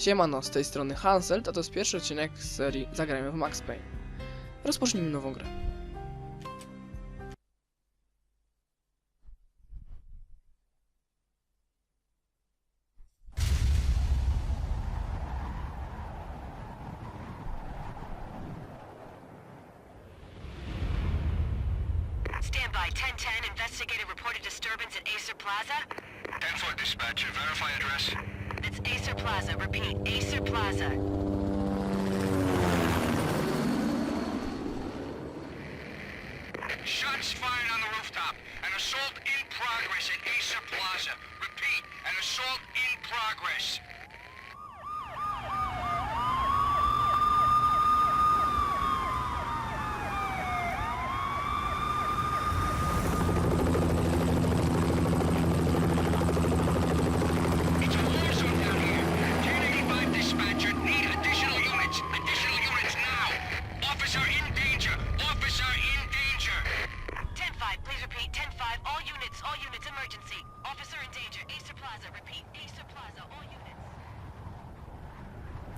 Siemano, z tej strony Hansel, a to jest pierwszy odcinek z serii Zagrajmy w Max Payne. Rozpocznijmy nową grę. Assault in progress at Acer Plaza. Repeat, an assault in progress.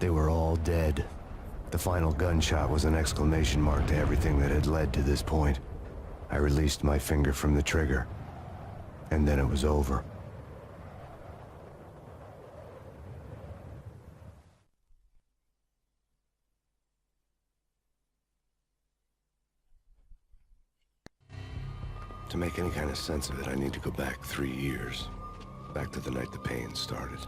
They were all dead. The final gunshot was an exclamation mark to everything that had led to this point. I released my finger from the trigger. And then it was over. To make any kind of sense of it, I need to go back three years. Back to the night the pain started.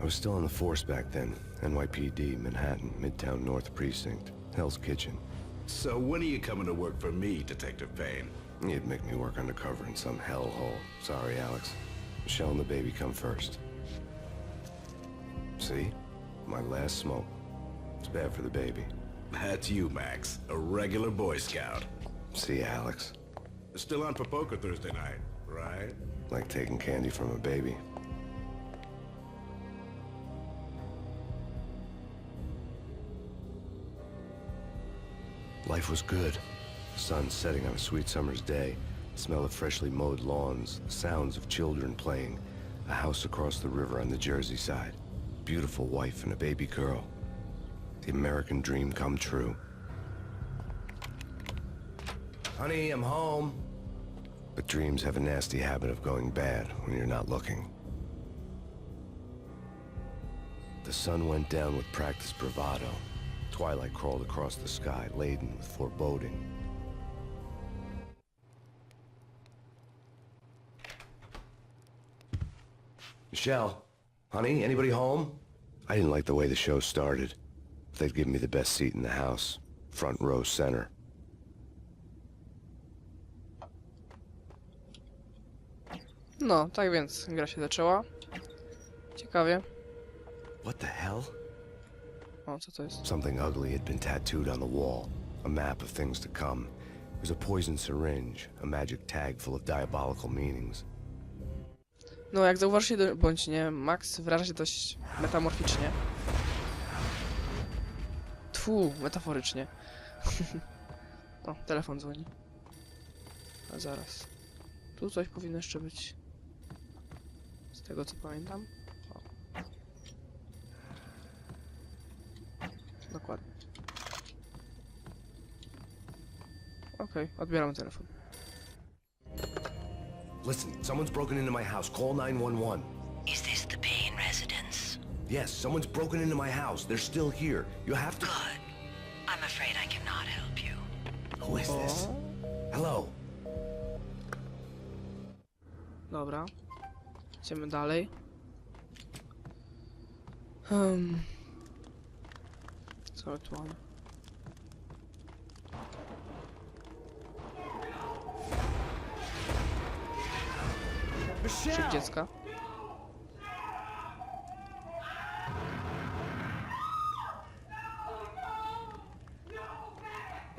I was still on the force back then. NYPD, Manhattan, Midtown North Precinct, Hell's Kitchen. So when are you coming to work for me, Detective Payne? You'd make me work undercover in some hellhole. Sorry, Alex. Michelle and the baby come first. See? My last smoke. It's bad for the baby. That's you, Max. A regular Boy Scout. See, Alex? Still on for poker Thursday night, right? Like taking candy from a baby. Life was good. Sun setting on a sweet summer's day. Smell of freshly mowed lawns. Sounds of children playing. A house across the river on the Jersey side. Beautiful wife and a baby girl. The American dream come true. Honey, I'm home. But dreams have a nasty habit of going bad when you're not looking. The sun went down with practiced bravado. Twilight crawled across the sky, laden with foreboding. Michelle, honey, anybody home? I didn't like the way the show started. They'd given me the best seat in the house, front row center. No, tak więc gra się zaczęła. Ciekawie. What the hell? O, co to jest? Something ugly had been tattooed on the wall. A map of things to come. It was a poison syringe, a magic tag full of diabolical meanings. No, jak zauważycie, do- bądź nie, Max wyraża się dość metamorficznie. Tfu, metaforycznie. o, telefon dzwoni. A zaraz. Tu coś powinno jeszcze być. Z tego co pamiętam. Okej, odbieram telefon. Listen, someone's broken into my house. Call 911. Is this the Payne residence? Yes, someone's broken into my house. They're still here. You have to... Good. I'm afraid I cannot help you. Who is this? Hello? Dobra. Idziemy dalej. Hmm. Co my tu mamy? Krzyk dziecka.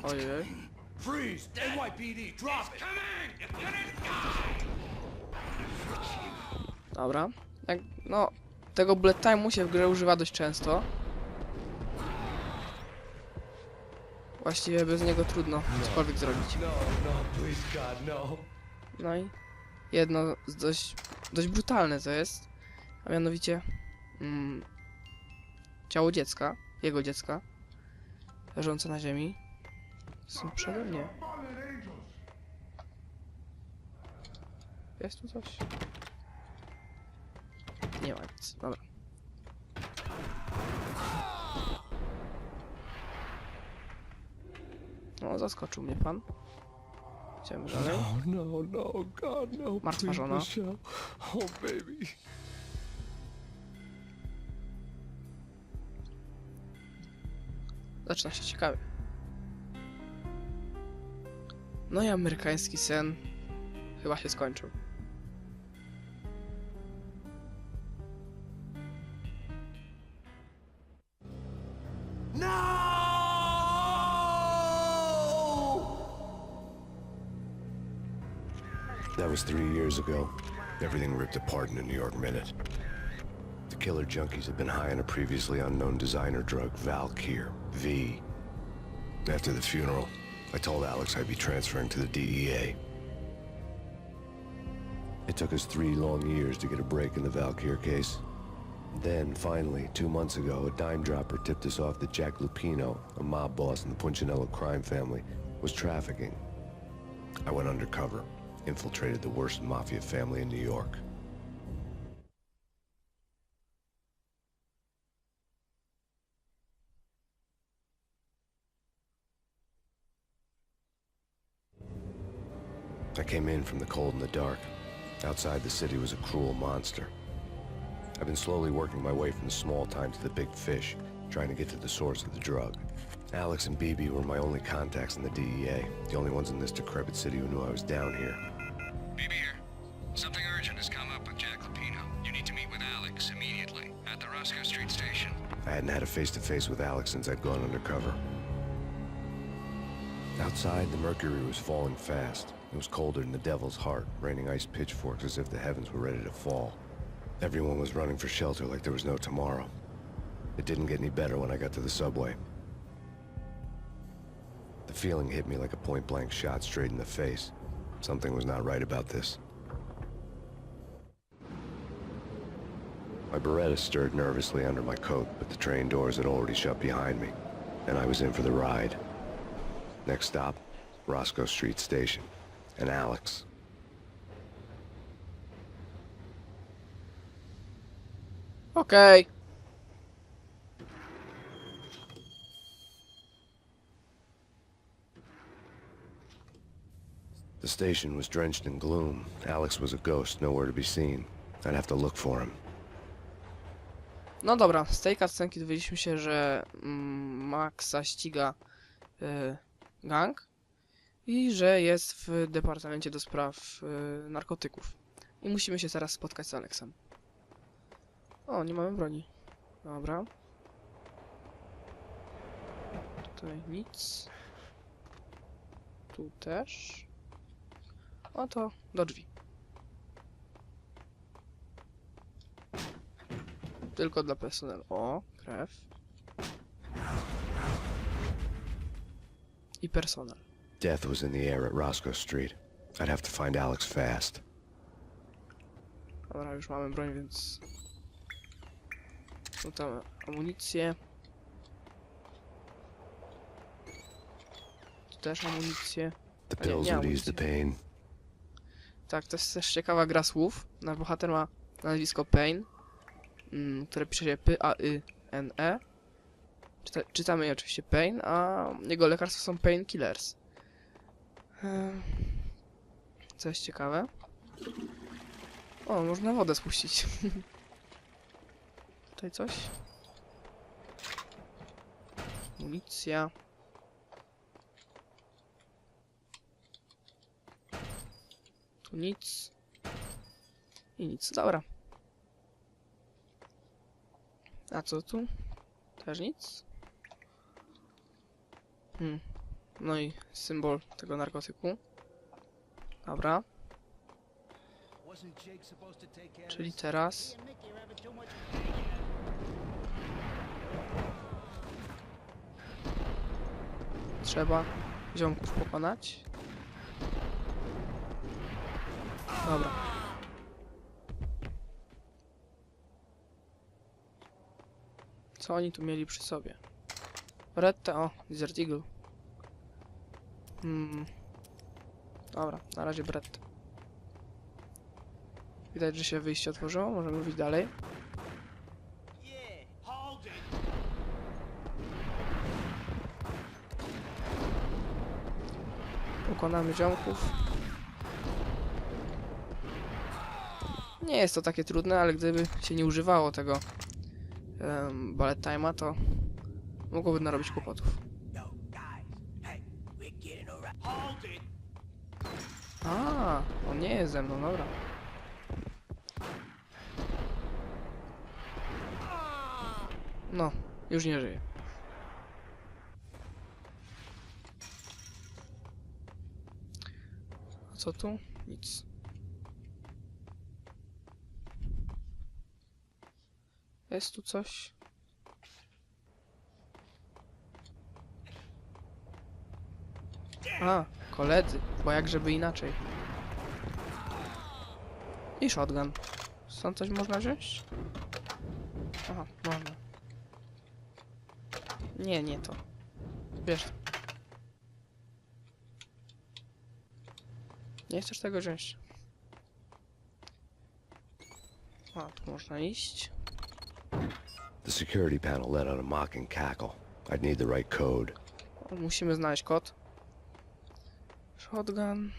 Ojej. Freeze! NYPD, drop it! Dobra. Jak, no, tego bullet time'u się w grze używa dość często. Właściwie bez niego trudno cokolwiek zrobić. No, no, no. No i jedno dość, dość brutalne to jest, a mianowicie mm, ciało dziecka, jego dziecka, leżące na ziemi, są przede mnie. Jest tu coś? Nie ma nic, dobra. No, zaskoczył mnie pan. Idziemy dalej. No, no, no, God, no. Martwa żona. Michelle. Oh, baby. Zaczyna się ciekawie. No i amerykański sen chyba się skończył. Was three years ago. Everything ripped apart in a New York minute. The killer junkies had been high on a previously unknown designer drug, Valkyr, V. After the funeral, I told Alex I'd be transferring to the DEA. It took us three long years to get a break in the Valkyr case. Then, finally, two months ago, a dime dropper tipped us off that Jack Lupino, a mob boss in the Punchinello crime family, was trafficking. I went undercover, infiltrated the worst mafia family in New York. I came in from the cold and the dark. Outside the city was a cruel monster. I've been slowly working my way from the small time to the big fish, trying to get to the source of the drug. Alex and BB were my only contacts in the DEA, the only ones in this decrepit city who knew I was down here. BB here. Something urgent has come up with Jack Lupino. You need to meet with Alex immediately at the Roscoe Street station. I hadn't had a face-to-face with Alex since I'd gone undercover. Outside, the mercury was falling fast. It was colder than the devil's heart, raining ice pitchforks as if the heavens were ready to fall. Everyone was running for shelter like there was no tomorrow. It didn't get any better when I got to the subway. The feeling hit me like a point-blank shot straight in the face. Something was not right about this. My Beretta stirred nervously under my coat, but the train doors had already shut behind me, and I was in for the ride. Next stop, Roscoe Street Station, and Alex. Okej. Station was drenched in gloom. Alex was a ghost, nowhere to be seen. I'd have to look for him. No dobra, z tej cutscenki dowiedzieliśmy się, że mm, Maxa ściga y, gang i że jest w Departamencie do Spraw y, Narkotyków. I musimy się teraz spotkać z Alexem. O, nie mamy broni. Dobra. Tutaj nic. Tu też. O to do drzwi. Tylko dla personelu. O, krew. I personel. Death was in the air at Roscoe Street. I'd have to find Alex fast. Dobra, już mamy broń, więc... Tu tam amunicję. Tu też amunicję. The pills would ease the pain. Tak, to jest też ciekawa gra słów. Nasz bohater ma nazwisko Payne, mm, które pisze się P-A-Y-N-E. Czyta, czytamy je oczywiście Pain, a jego lekarstwa są painkillers. Ehm, Co jest ciekawe. O, można wodę spuścić. Tutaj coś. Amunicja. Tu nic. I nic. Dobra. A co tu? Też nic? Hmm. No i symbol tego narkotyku. Dobra. Czyli teraz... trzeba ziomków pokonać. Dobra. Co oni tu mieli przy sobie? Retta, o, Desert Eagle. Hmm. Dobra, na razie Brett. Widać, że się wyjście otworzyło, możemy mówić dalej. Pokonamy ziomków. Nie jest to takie trudne, ale gdyby się nie używało tego um, ballet time'a, to mogłoby narobić kłopotów. A, on nie jest ze mną, dobra. No, już nie żyje. A co tu? Nic. Jest tu coś? A, koledzy, bo jak żeby inaczej. I shotgun. Stąd coś można wziąć? Aha, można. Nie, nie to. Wiesz. Nie chcesz tego wziąć. A, tu można iść. The security panel let out a mocking cackle. I'd need the right code. Musimy znaleźć kod. Shotgun.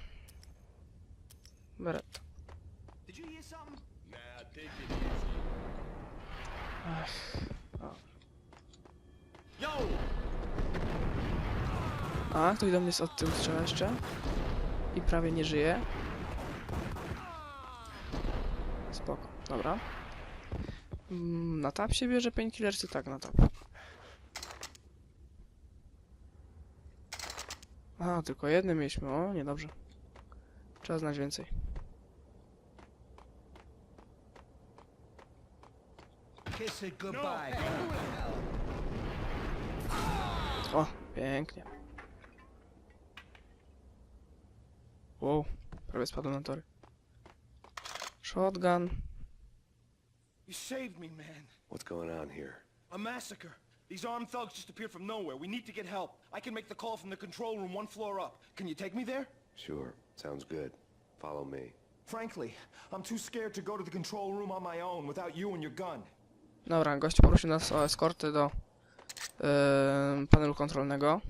Beret. Did you hear something? Nah, take it easy. Yo! A, ktoś do mnie z od tyłu strzela jeszcze. I prawie nie żyje. Spoko, dobra. Mm, Na tap się bierze painkiller, czy tak na tap? A, tylko jednym mieliśmy, o, niedobrze. Trzeba znać więcej. Goodbye. O, pięknie. Wow, prawie spadłem na tory. Shotgun. You saved me, man. What's going on here? A massacre. These armed thugs just appeared from nowhere. We need to get help. I can make the call from the control room one floor up. Can you take me there? Sure, sounds good. Follow me. Frankly, I'm too scared to go to the control room on my own without you and your gun. Dobra, gość poprosił nas o eskorty do yy, panelu kontrolnego.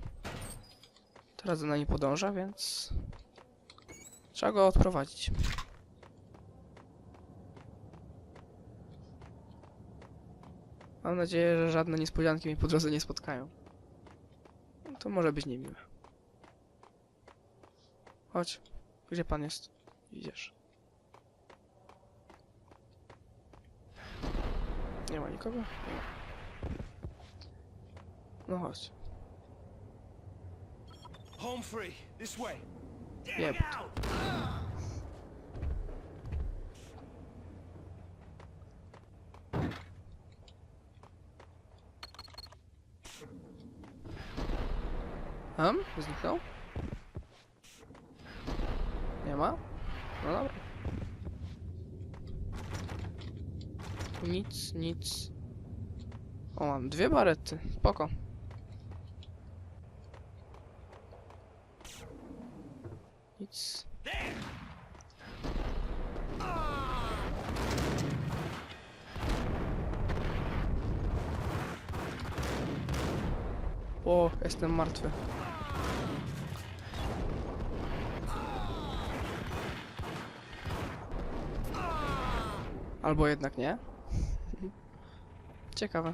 Teraz za nami podąża, więc trzeba go odprowadzić. Mam nadzieję, że żadne niespodzianki mnie po drodze nie spotkają. No To może być niemiłe. Chodź. Gdzie pan jest? Idziesz. Nie ma nikogo? Nie ma. No chodź. Home free. This way. Ham? Zniknął? Nie ma? No dobra. Nic, nic. O, mam dwie barety. Spoko. Nic. O, jestem martwy. Albo jednak nie. Ciekawe.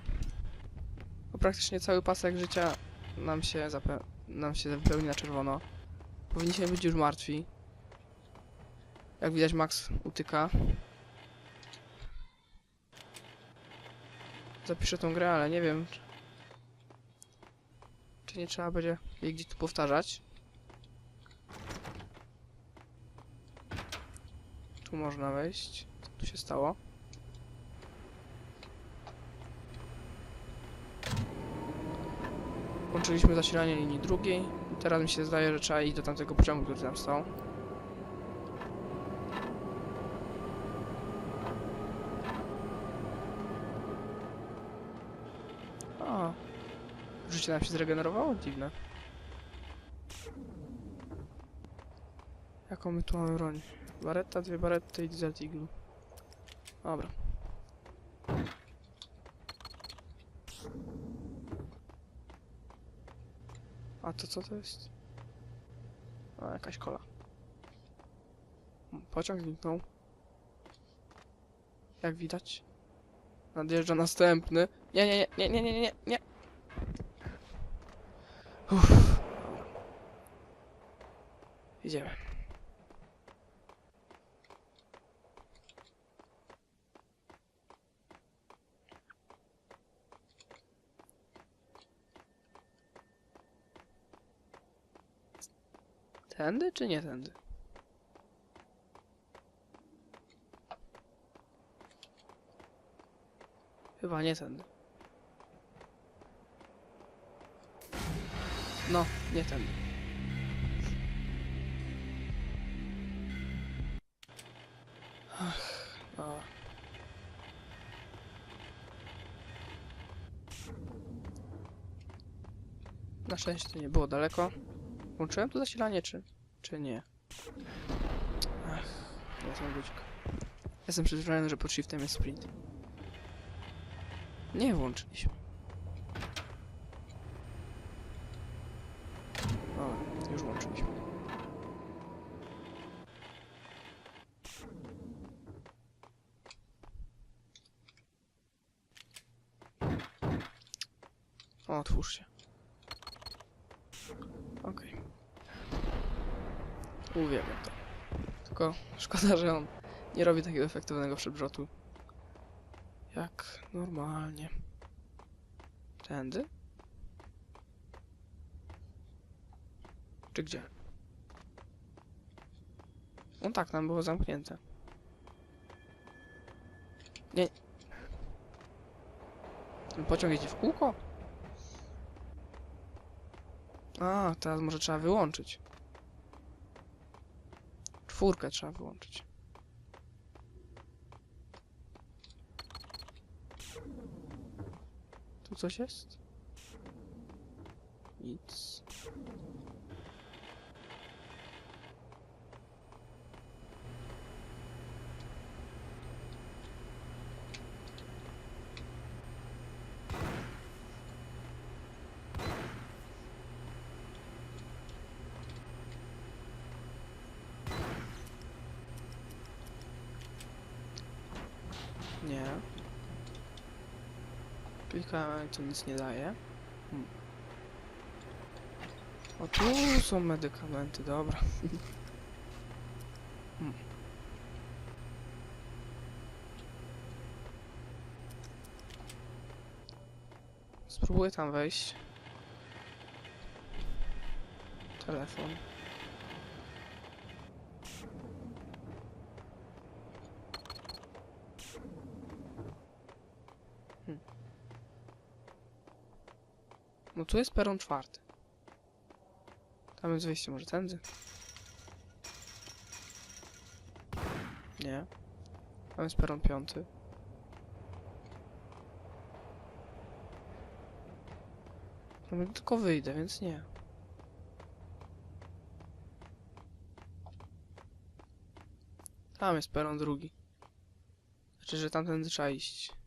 Bo praktycznie cały pasek życia nam się, nam się wypełni na czerwono. Powinniśmy być już martwi. Jak widać Max utyka. Zapiszę tą grę, ale nie wiem czy nie trzeba będzie jej gdzieś tu powtarzać. Tu można wejść. Tu się stało? Włączyliśmy zasilanie linii drugiej. Teraz mi się zdaje, że trzeba iść do tamtego pociągu, który tam stał. O. Życie nam się zregenerowało? Dziwne. Jaką my tu mamy broń? Baretta, dwie barety i Eagle. Dobra. A to co to jest? A, jakaś kola. Pociąg zniknął. Jak widać. Nadjeżdża następny. Nie, nie, nie, nie, nie, nie, nie, nie. Uff. Idziemy. Tędy czy nie tędy? Chyba nie tędy. No, nie tędy. Ach, dobra. Na szczęście nie było daleko. Włączyłem tu zasilanie, czy, czy nie? Ach, ten guzik. Jestem przyzwyczajony, że pod shiftem jest sprint. Nie włączyliśmy. O, już włączyliśmy. O, otwórz się. Okej. Uwielbiam to. Tylko szkoda, że on nie robi takiego efektywnego przedrzotu. Jak normalnie. Tędy? Czy gdzie? No tak, tam było zamknięte. Nie. Ten pociąg jeździ w kółko? A, teraz może trzeba wyłączyć. Czwórkę trzeba wyłączyć. Tu coś jest? Nic. Nie. Ale to nic nie daje. Hmm. O, tu są medykamenty, dobra. hmm. Spróbuję tam wejść. Telefon. Tu jest peron czwarty. Tam jest wyjście, może tędy? Nie. Tam jest peron piąty. No tylko wyjdę, więc nie. Tam jest peron drugi. Znaczy, że tamtędy trzeba iść.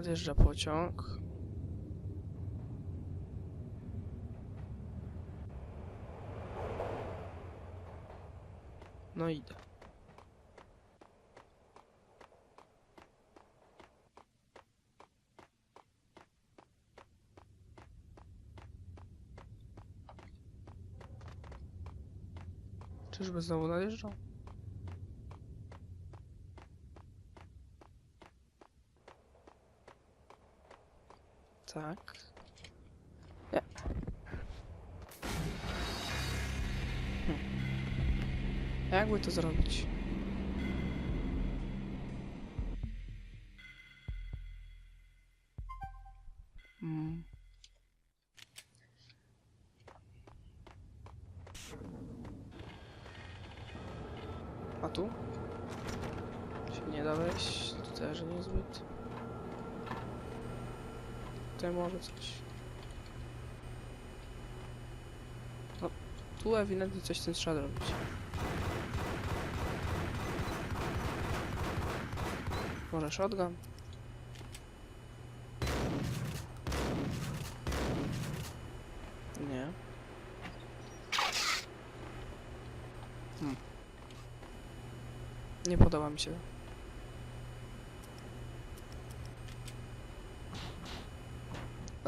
Odjeżdża pociąg. No idę. Czyżby znowu nadjeżdżał? Tak. Nie. Hm. Jakby to zrobić? Tutaj może coś. No, tu ewidentnie coś z tym trzeba zrobić. Może shotgun? Nie. Hmm. Nie podoba mi się.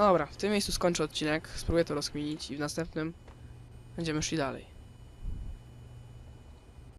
Dobra, w tym miejscu skończę odcinek. Spróbuję to rozkminić i w następnym będziemy szli dalej.